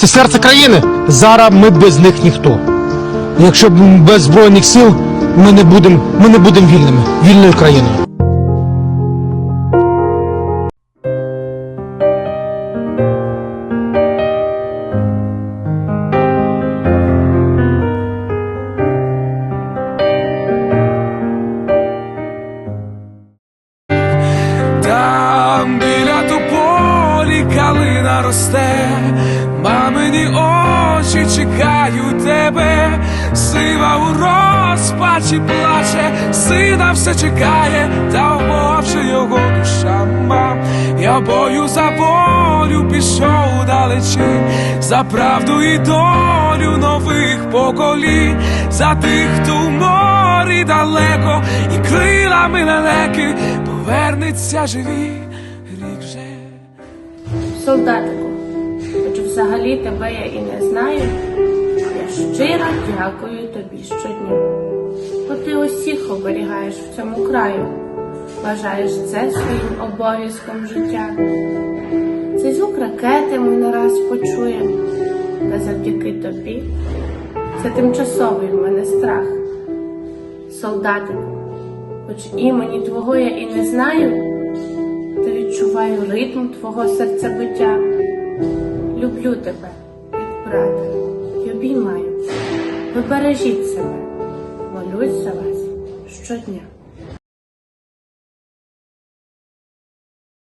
це серце країни. Зараз ми без них ніхто. Якщо без збройних сил ми не будемо ми не будемо вільними, вільною країною. Там біля тополі калина росте, мамині очі чекають тебе, сива у розпачі плаче, сина все чекає, та вмовче його душа. Мам. Я бою за волю пішов далечі, за правду і долю нових поколінь, за тих, хто в морі далеко, і крилами лелеки повернеться живі рік вже. Солдатику, взагалі тебе я і не знаю, я щиро дякую тобі щодня. Бо ти усіх оберігаєш в цьому краю, вважаєш це своїм обов'язком життя. Цей звук ракети ми не раз почуємо, та завдяки тобі це тимчасовий в мене страх. Солдатику, хоч імені твого я і не знаю, та відчуваю ритм твого серцебиття. Люблю тебе, як брата, і обіймаю. Ви бережіть себе, молюсь за вас щодня.